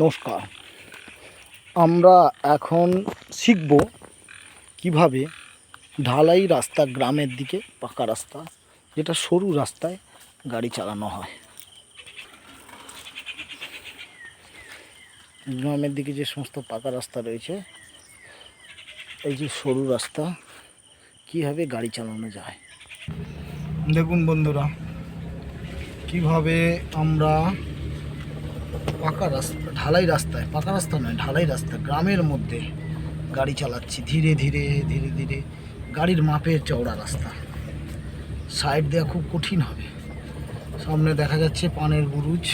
নমস্কার। আমরা এখন শিখব কীভাবে ঢালাই রাস্তা গ্রামের দিকে পাকা রাস্তা, যেটা সরু রাস্তায় গাড়ি চালানো হয়। গ্রামের দিকে যে সমস্ত পাকা রাস্তা রয়েছে, এই যে সরু রাস্তা, কীভাবে গাড়ি চালানো যায়? দেখুন বন্ধুরা, কীভাবে আমরা পাকা রাস্তা, ঢালাই রাস্তায়, পাকা রাস্তা নয়, ঢালাই রাস্তা, গ্রামের মধ্যে গাড়ি চালাচ্ছি, ধীরে ধীরে ধীরে ধীরে, গাড়ির মাপের চওড়া রাস্তা। সাইড দেওয়া খুব কঠিন হবে। সামনে দেখা যাচ্ছে পানের বুরুজ।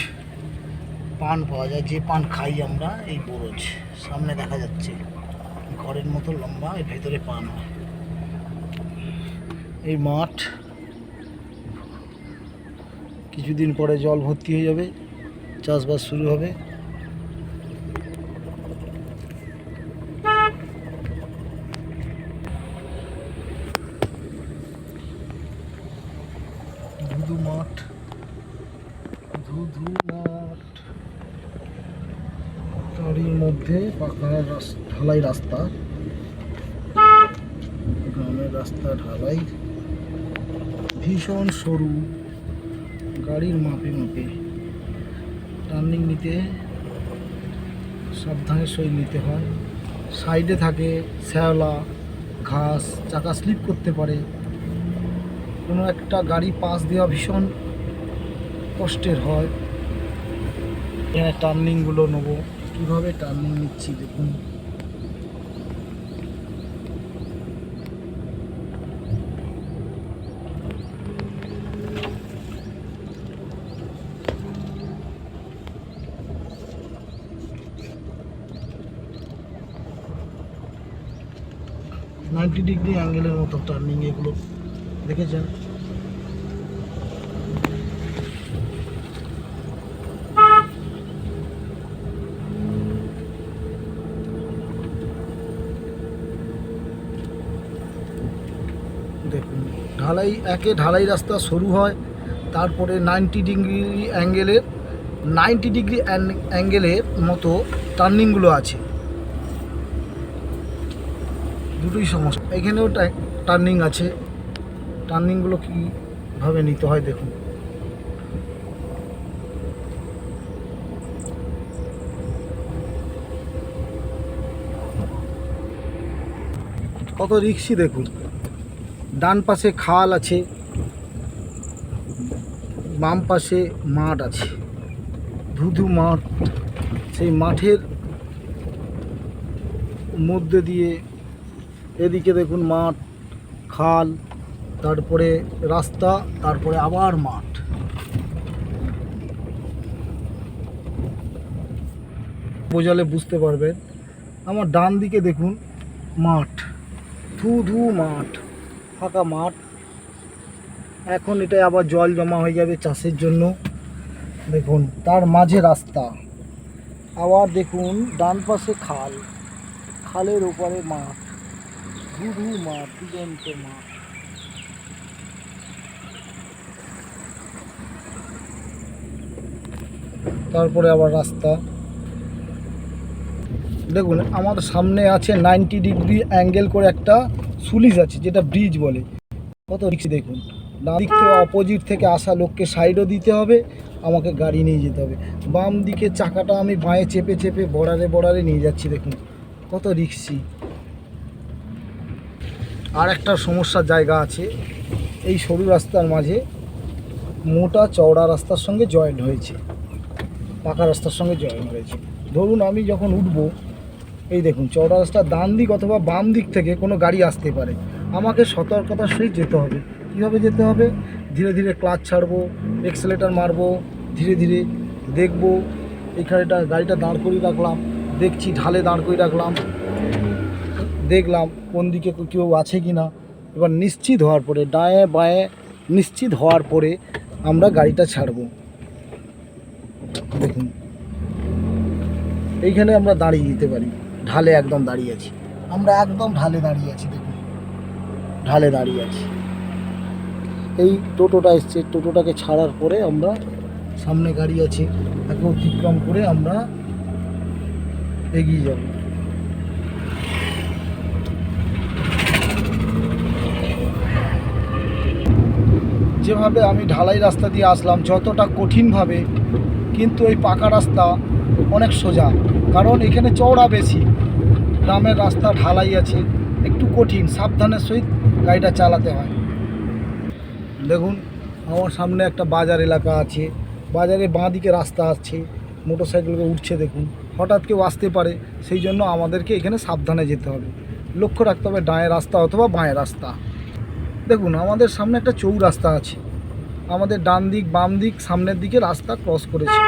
পান পাওয়া যায়, যে পান খাই আমরা, এই বুরুজ। সামনে দেখা যাচ্ছে ঘরের মতো লম্বা, এর ভেতরে পান হয়। এই মাঠ, কিছুদিন পরে জল ভর্তি হয়ে যাবে। চাষবাস শুরু হবে। ধুধু মাঠ। ধুধু মাঠ। তারই মধ্যে ঢালাই রাস্তা। গ্রামের রাস্তা ঢালাই। ভীষণ সরু। গাড়ির মাপে মাপে। টার্নিং নিতে সাবধানে সই নিতে হয়। সাইডে থাকে শ্যাওলা, ঘাস, চাকা স্লিপ করতে পারে। কোনো একটা গাড়ি পাস দেওয়া ভীষণ কষ্টের হয়। এখানে টার্নিংগুলো নেব। কীভাবে টার্নিং নিচ্ছি দেখুন। নাইনটি ডিগ্রি অ্যাঙ্গেলের মতো টার্নিং এগুলো দেখেছেন? দেখুন, ঢালাই, একে ঢালাই রাস্তা শুরু হয়, তারপরে নাইনটি ডিগ্রি অ্যাঙ্গেলের, নাইনটি ডিগ্রি অ্যাঙ্গেলের মতো টার্নিংগুলো আছে। দুটোই সমস্যা। এখানেও টার্নিং আছে। টার্নিংগুলো কীভাবে নিতে হয় দেখুন। কত রিক্সি দেখুন। ডান পাশে খাল আছে। বাম পাশে মাঠ আছে। ধুধু মাঠ। সেই মাঠের মধ্যে দিয়ে এদিকে দেখুন মাঠ, খাল, তারপরে রাস্তা, তারপরে আবার মাঠ। বোঝালে বুঝতে পারবেন। আমার ডান দিকে দেখুন মাঠ। ধু ধু মাঠ, ফাঁকা মাঠ। এখন এটা আবার জল জমা হয়ে যাবে চাষের জন্য। দেখুন, তার মাঝে রাস্তা। আবার দেখুন, ডান পাশে খাল। খালের ওপারে মাঠ। ধুধু মাঠ দিগন্ত মাঠ তারপরে আবার রাস্তা। দেখুন আমার সামনে আছে নাইনটি ডিগ্রি অ্যাঙ্গেল করে একটা সুলিশ আছে, যেটা ব্রিজ বলে। কত রিক্স দেখুন। ডান দিক থেকে অপোজিট থেকে আসা লোককে সাইডও দিতে হবে, আমাকে গাড়ি নিয়ে যেতে হবে। বাম দিকে চাকাটা আমি বাঁয়ে চেপে চেপে বর্ডারে বর্ডারে নিয়ে যাচ্ছি, দেখুন। কত রিক্সি আর একটা সমস্যার জায়গা আছে। এই সরু রাস্তার মাঝে মোটা চওড়া রাস্তার সঙ্গে জয়েন্ট হয়েছে। পাকা রাস্তার সঙ্গে জয়েন্ট হয়েছে। ধরুন আমি যখন উঠবো, এই দেখুন, চওড়া রাস্তার ডান দিক অথবা বাম দিক থেকে কোনো গাড়ি আসতে পারে। আমাকে সতর্কতার সহিত যেতে হবে। কীভাবে যেতে হবে? ধীরে ধীরে ক্লাচ ছাড়বো এক্সেলেটার মারবো, ধীরে ধীরে দেখব। এখানেটা গাড়িটা দাঁড় করিয়ে রাখলাম, দেখছি ঢালে দাঁড় করিয়ে রাখলাম। দেখলাম কোন দিকে কেউ আছে কি না এবার নিশ্চিত হওয়ার পরে ডায়ে বায়ে নিশ্চিত হওয়ার পরে আমরা গাড়িটা ছাড়বো। দেখুন। এইখানে আমরা দাঁড়িয়ে দিতে পারি। ঢালে একদম দাঁড়িয়ে আছি। আমরা একদম ঢালে দাঁড়িয়ে আছি, দেখুন। ঢালে দাঁড়িয়ে আছি। এই টোটোটা এসছে। টোটোটাকে ছাড়ার পরে আমরা সামনে গাড়ি আছে। তাকে অতিক্রম করে আমরা এগিয়ে যাব। যেভাবে আমি ঢালাই রাস্তা দিয়ে আসলাম যতটা কঠিনভাবে, কিন্তু এই পাকা রাস্তা অনেক সোজা। কারণ এখানে চওড়া বেশি। গ্রামের রাস্তা ঢালাই আছে, একটু কঠিন, সাবধানের সহিত গাড়িটা চালাতে হয়। দেখুন, আমার সামনে একটা বাজার এলাকা আছে। বাজারে বাঁ দিকে রাস্তা আছে মোটর সাইকেলকে উঠছে দেখুন। হঠাৎ কেউ আসতে পারে, সেই জন্য আমাদেরকে এখানে সাবধানে যেতে হবে। লক্ষ্য রাখতে হবে, ডাঁয়ের রাস্তা অথবা বাঁয়ের রাস্তা। দেখুন, আমাদের সামনে একটা চৌ রাস্তা আছে। আমাদের ডান দিক, বাম দিক, সামনের দিকে রাস্তা ক্রস করেছে।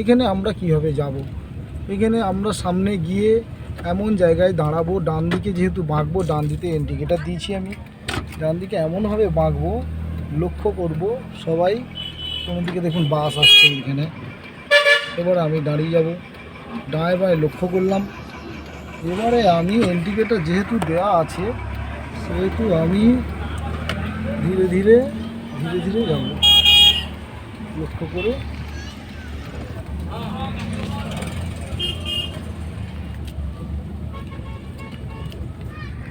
এখানে আমরা কীভাবে যাব? এখানে আমরা সামনে গিয়ে এমন জায়গায় দাঁড়াবো, ডান দিকে যেহেতু বাঁকবো, ডান দিকে ইন্ডিকেটার দিয়েছি আমি। ডান দিকে এমনভাবে বাঁকবো, লক্ষ্য করব, সবাই কোনো দিকে দেখুন বাস আসছে এখানে। এবার আমি দাঁড়িয়ে যাব। ডায়ে বাঁয়ে লক্ষ্য করলাম। এবারে আমি ইন্ডিকেটার যেহেতু দেওয়া আছে, সেহেতু আমি ধীরে ধীরে ধীরে ধীরে যাব লক্ষ্য করে